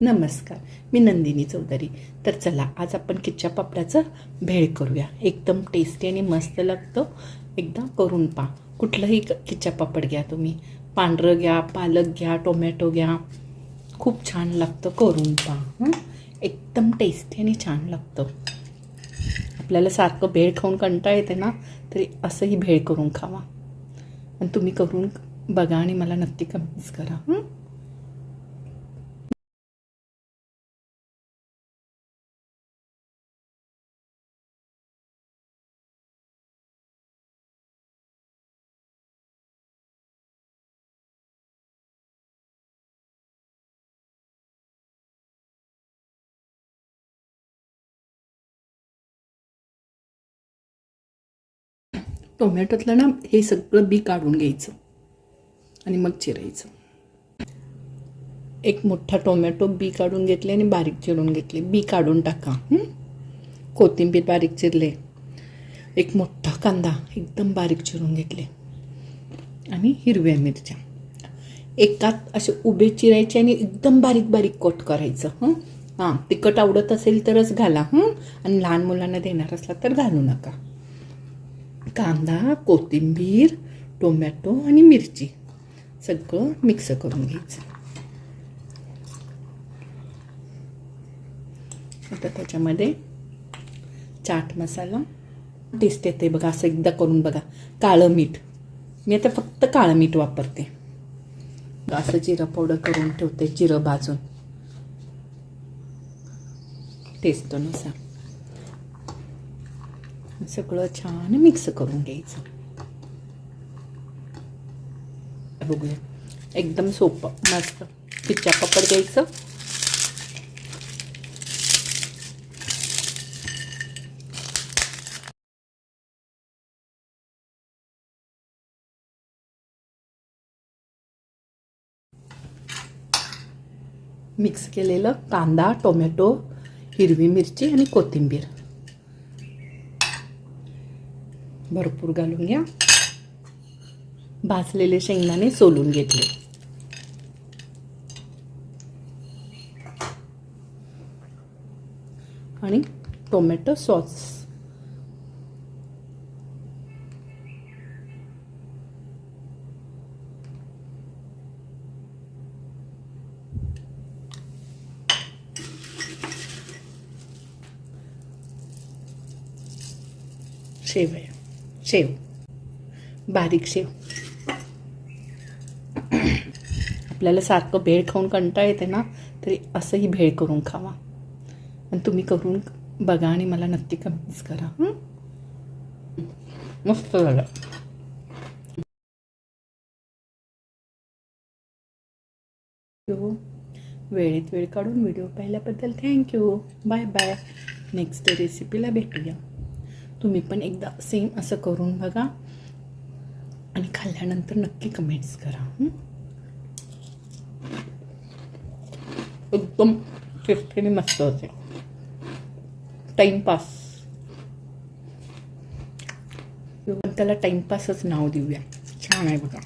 नमस्कार मी नंदिनी चौधरी. तर चला आज आपण किच्च्या पापडाचं भेळ करूया. एकदम टेस्टी आणि मस्त लागतं. एकदा करून पहा. कुठलंही क- किच्च्या पापड घ्या तुम्ही. पांढरं घ्या पालक घ्या टोमॅटो घ्या. खूप छान लागतं करून पहा. एकदम टेस्टी आणि छान लागतं. आपल्याला सारखं भेळ खाऊन कंटाळ येते ना तरी असंही भेळ करून खावा. आणि तुम्ही करून बघा आणि मला नक्की कमेंट्स करा. टोमॅटोतलं ना हे सगळं बी काढून घ्यायचं आणि मग चिरायचं. एक मोठा टोमॅटो बी काढून घेतले आणि बारीक चिरून घेतले. बी काढून टाका कोथिंबीर बारीक चिरले. एक मोठा कांदा एकदम बारीक चिरून घेतले. आणि हिरव्या मिरच्या. एकात असे उभे चिरायचे आणि एकदम बारीक बारीक कट करायचं हं? हां तिखट आवडत असेल तरच घाला हं? आणि लहान मुलांना देणार असला तर घालू नका. कांदा कोथिंबीर टोमॅटो आणि मिरची सगळं मिक्स करून घ्यायचं. आता त्याच्यामध्ये चाट मसाला टेस्ट येते बघा असं एकदा करून बघा. काळं मीठ. मी आता फक्त काळं मीठ वापरते. असं जिरं पावडर करून ठेवते जिरं भाजून. टेस्टनुसार सगळं छान मिक्स करून घ्यायचं. बघूया. एकदम सोपं. मस्त. पिच्चा पापड घ्यायचं. मिक्स केलेलं कांदा टोमॅटो हिरवी मिरची आणि कोथिंबीर. भरपूर घालून घ्या. भाजलेले शेंगदाणे सोलून घेतले. आणि टोमॅटो सॉस. शेवया. शेव. बारीक शेव. आपल्याला सारखं भेळ खाऊन कंटाळ येते ना तरी असंही भेळ करून खावा. आणि तुम्ही करून बघा आणि मला नक्की कमेंट्स करा मस्त झालं. हो. वेळेत वेळ काढून व्हिडिओ पाहिल्याबद्दल थँक्यू बाय बाय नेक्स्ट रेसिपीला भेटूया. तुम्ही पण एकदा सेम असं करून बघा. आणि खाल्ल्यानंतर नक्की कमेंट्स करा एकदम टेस्टीने मस्त होते टाईमपास त्याला टाईमपासच नाव देऊया. छान आहे बघा.